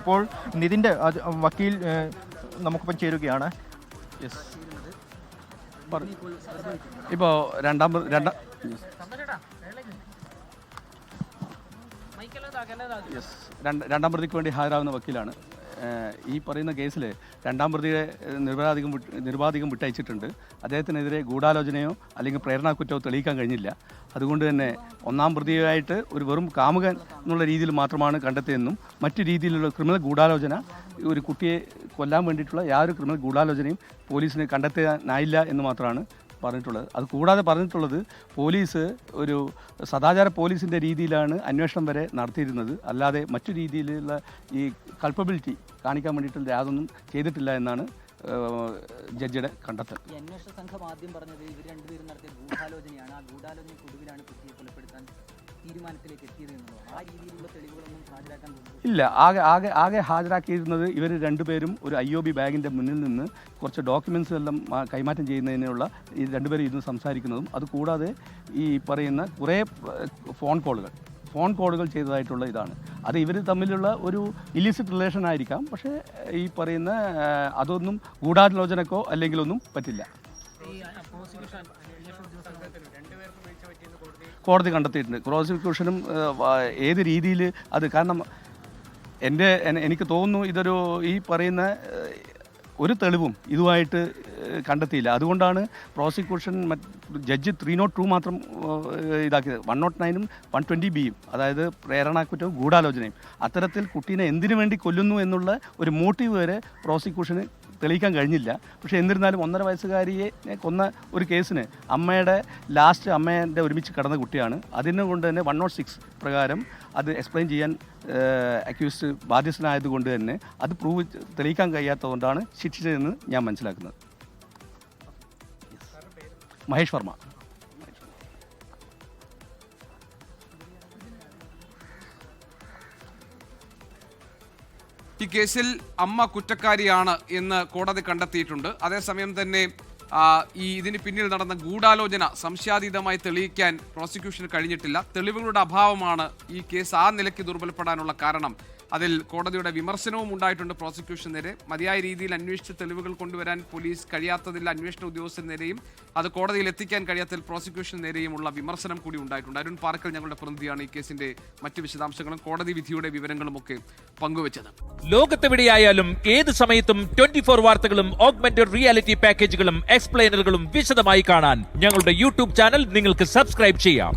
ഇപ്പോൾ നിതിന്റെ വക്കീൽ നമുക്കിപ്പം ചേരുകയാണ്. യെസ് ഇപ്പോൾ രണ്ടാം രണ്ടാം യെസ് രണ്ട് പ്രതിക്ക് വേണ്ടി ഹാജരാകുന്ന വക്കീലാണ്. ഈ പറയുന്ന കേസിൽ രണ്ടാം പ്രതിയെ നിർബാധികം നിർബാധികം വിട്ടയച്ചിട്ടുണ്ട്. അദ്ദേഹത്തിനെതിരെ ഗൂഢാലോചനയോ അല്ലെങ്കിൽ പ്രേരണാക്കുറ്റമോ തെളിയിക്കാൻ കഴിഞ്ഞില്ല. അതുകൊണ്ട് തന്നെ ഒന്നാം പ്രതിയായിട്ട് ഒരു വെറും കാമുകൻ എന്നുള്ള രീതിയിൽ മാത്രമാണ് കണ്ടെത്തിയതെന്നും മറ്റു രീതിയിലുള്ള ക്രിമിനൽ ഗൂഢാലോചന ഒരു കുട്ടിയെ കൊല്ലാൻ വേണ്ടിയിട്ടുള്ള യാതൊരു ക്രിമിനൽ ഗൂഢാലോചനയും പോലീസിന് കണ്ടെത്താനായില്ല എന്ന് മാത്രമാണ് പറഞ്ഞിട്ടുള്ളത്. അത് കൂടാതെ പറഞ്ഞിട്ടുള്ളത് പോലീസ് ഒരു സദാചാര പോലീസിന്റെ രീതിയിലാണ് അന്വേഷണം വരെ നടത്തിയിരുന്നത്. അല്ലാതെ മറ്റു രീതിയിലുള്ള ഈ കൾപ്പബിലിറ്റി കാണിക്കാൻ വേണ്ടിയിട്ടുള്ള യാതൊന്നും ചെയ്തിട്ടില്ല എന്നാണ് ജഡ്ജിയുടെ കണ്ടെത്തൽ. ഈ അന്വേഷണ സംഘം ആദ്യം പറഞ്ഞത് ഇവർ രണ്ടുപേരും നടത്തിയ ഗൂഢാലോചനയാണ്. ആ ഗൂഢാലോചനയ്ക്കൊടുവിലാണ് കുട്ടിയെ കൊലപ്പെടുത്താൻ തീരുമാനത്തിലേക്ക് എത്തിയത് എന്നുള്ളതാണ് ആ രീതിയിലുള്ള തെളിവുകളൊന്നും ഹാജരാക്കാൻ ഇല്ല ആകെ ആകെ ആകെ ഹാജരാക്കിയിരുന്നത് ഇവർ രണ്ടുപേരും ഒരു ഐ ഒ ബി ബാഗിന്റെ മുന്നിൽ നിന്ന് കുറച്ച് ഡോക്യുമെന്റ്സ് എല്ലാം കൈമാറ്റം ചെയ്യുന്നതിനുള്ള ഈ രണ്ടുപേരും ഇരുന്ന് സംസാരിക്കുന്നതും അതുകൂടാതെ ഈ പറയുന്ന കുറേ ഫോൺ കോളുകൾ. ഫോൺ കോളുകൾ ചെയ്തതായിട്ടുള്ള ഇതാണ്. അത് ഇവർ തമ്മിലുള്ള ഒരു ഇലിസിറ്റ് റിലേഷൻ ആയിരിക്കാം. പക്ഷേ ഈ പറയുന്ന അതൊന്നും ഗൂഢാലോചനക്കോ അല്ലെങ്കിൽ ഒന്നും പറ്റില്ല. കോടതി കണ്ടെത്തിയിട്ടുണ്ട്. പ്രോസിക്യൂഷനും ഏത് രീതിയിൽ അത് കാരണം എന്റെ എനിക്ക് തോന്നുന്നു ഇതൊരു ഈ പറയുന്ന ഒരു തെളിവും ഇതുമായിട്ട് കണ്ടെത്തിയില്ല. അതുകൊണ്ടാണ് prosecution judge three nought two മാത്രം ഇതാക്കിയത്. വൺ നോട്ട് നയനും വൺ ട്വന്റി ബിയും അതായത് പ്രേരണാക്കുറ്റവും ഗൂഢാലോചനയും. അത്തരത്തിൽ കുട്ടീനെ എന്തിനു വേണ്ടി കൊല്ലുന്നു എന്നുള്ള ഒരു മോട്ടീവ് വരെ പ്രോസിക്യൂഷന് തെളിയിക്കാൻ കഴിഞ്ഞില്ല. പക്ഷേ എന്നിരുന്നാലും ഒന്നര വയസ്സുകാരിയെ കൊന്ന ഒരു കേസിന് അമ്മയുടെ ലാസ്റ്റ് അമ്മേന്റെ ഒരുമിച്ച് കടന്ന കുട്ടിയാണ്. അതിനെ കൊണ്ട് തന്നെ വൺ നോട്ട് സിക്സ് പ്രകാരം അത് എക്സ്പ്ലെയിൻ ചെയ്യാൻ അക്യൂസ്ഡ് ബാധ്യസ്ഥനായതുകൊണ്ട് തന്നെ അത് പ്രൂവ് തെളിയിക്കാൻ കഴിയാത്തതുകൊണ്ടാണ് ശിക്ഷിച്ചതെന്ന് ഞാൻ മനസ്സിലാക്കുന്നത്. മഹേഷ് വർമ്മ. ഈ കേസിൽ അമ്മ കുറ്റക്കാരിയാണ് എന്ന് കോടതി കണ്ടെത്തിയിട്ടുണ്ട്. അതേസമയം തന്നെ ഈ ഇതിന് പിന്നിൽ നടന്ന ഗൂഢാലോചന സംശയാതീതമായി തെളിയിക്കാൻ പ്രോസിക്യൂഷന് കഴിഞ്ഞിട്ടില്ല. തെളിവുകളുടെ അഭാവമാണ് ഈ കേസ് ആ നിലയ്ക്ക് ദുർബലപ്പെടാനുള്ള കാരണം. അതിൽ കോടതിയുടെ വിമർശനവും ഉണ്ടായിട്ടുണ്ട് പ്രോസിക്യൂഷൻ നേരെ. മതിയായ രീതിയിൽ അന്വേഷിച്ച് തെളിവുകൾ കൊണ്ടുവരാൻ പോലീസ് കഴിയാത്തതിൽ അന്വേഷണ ഉദ്യോഗസ്ഥൻ നേരെയും അത് കോടതിയിൽ എത്തിക്കാൻ കഴിയാത്തതിൽ പ്രോസിക്യൂഷൻ നേരെയുമുള്ള വിമർശനം കൂടി ഉണ്ടായിട്ടുണ്ട്. അരുൺ പാർക്കൽ ഞങ്ങളുടെ പ്രതിനിധിയാണ് ഈ കേസിന്റെ മറ്റ് വിശദാംശങ്ങളും കോടതി വിധിയുടെ വിവരങ്ങളും ഒക്കെ പങ്കുവച്ചത്. ലോകത്തെവിടെയായാലും ഏത് സമയത്തും ട്വന്റി ഫോർ വാർത്തകളും ഓഗ്മെന്റഡ് റിയാലിറ്റി പാക്കേജുകളും എക്സ്പ്ലെയിനറുകളും വിശദമായി കാണാൻ ഞങ്ങളുടെ യൂട്യൂബ് ചാനൽ നിങ്ങൾക്ക് സബ്സ്ക്രൈബ് ചെയ്യാം.